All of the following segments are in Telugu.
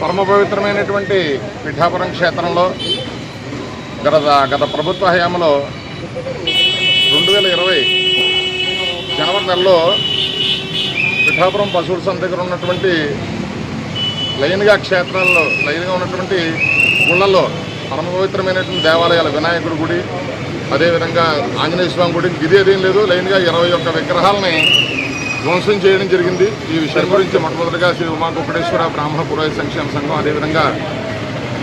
పరమ పవిత్రమైనటువంటి పిఠాపురం క్షేత్రంలో గత గత ప్రభుత్వ హయాంలో రెండు వేల ఇరవై జనవరి నెలలో పిఠాపురం పశువుల సంత దగ్గర ఉన్నటువంటి లైన్గా క్షేత్రాల్లో లైన్గా ఉన్నటువంటి గుళ్ళల్లో పరమ పవిత్రమైనటువంటి దేవాలయాల వినాయకుడి గుడి అదేవిధంగా ఆంజనేయ స్వామి గుడి ఇది అదేం లేదు. లైన్గా ఇరవై ఒక్క విగ్రహాలని ధ్వంసం చేయడం జరిగింది. ఈ విషయం గురించి మొట్టమొదటిగా శ్రీ ఉమా కుక్కటేశ్వర బ్రాహ్మణ పురోహిత సంక్షేమ సంఘం అదేవిధంగా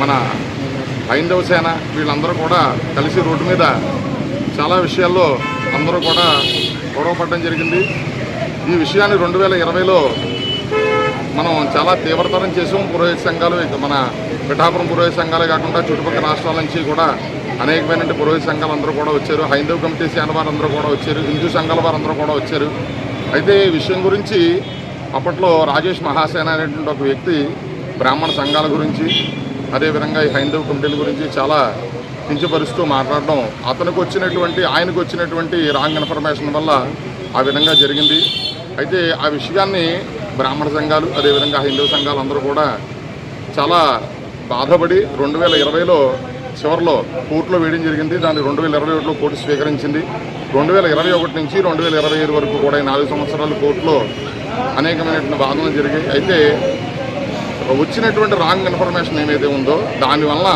మన హైందవ సేన వీళ్ళందరూ కూడా కలిసి రోడ్డు మీద చాలా విషయాల్లో అందరూ కూడా గొడవపడడం జరిగింది. ఈ విషయాన్ని రెండు వేల ఇరవైలో మనం చాలా తీవ్రతరం చేసాం. పురోహిత సంఘాలు ఇక మన పిఠాపురం పురోహిత సంఘాలే కాకుండా చుట్టుపక్కల రాష్ట్రాల నుంచి కూడా అనేకమైన పురోహిత సంఘాలు అందరూ కూడా వచ్చారు. హైందవ కమిటీ సేన వారందరూ కూడా వచ్చారు. హిందూ సంఘాల వారందరూ కూడా వచ్చారు. అయితే ఈ విషయం గురించి అప్పట్లో రాజేష్ మహాసేన అనేటువంటి ఒక వ్యక్తి బ్రాహ్మణ సంఘాల గురించి అదేవిధంగా ఈ హైందవ కమిటీల గురించి చాలా కించపరుస్తూ మాట్లాడడం అతనికి వచ్చినటువంటి ఆయనకు వచ్చినటువంటి రాంగ్ ఇన్ఫర్మేషన్ వల్ల ఆ విధంగా జరిగింది. అయితే ఆ విషయాన్ని బ్రాహ్మణ సంఘాలు అదేవిధంగా హైందవ సంఘాలు అందరూ కూడా చాలా బాధపడి రెండు వేల ఇరవైలో చివరిలో కోర్టులో వేయడం జరిగింది. దాన్ని రెండు వేల ఇరవై ఒకటిలో కోర్టు స్వీకరించింది. రెండు వేల ఇరవై ఒకటి నుంచి రెండు వేల ఇరవై ఐదు వరకు కూడా ఈ నాలుగు సంవత్సరాలు కోర్టులో అనేకమైనటువంటి వాదనలు జరిగాయి. అయితే వచ్చినటువంటి రాంగ్ ఇన్ఫర్మేషన్ ఏమైతే ఉందో దానివల్ల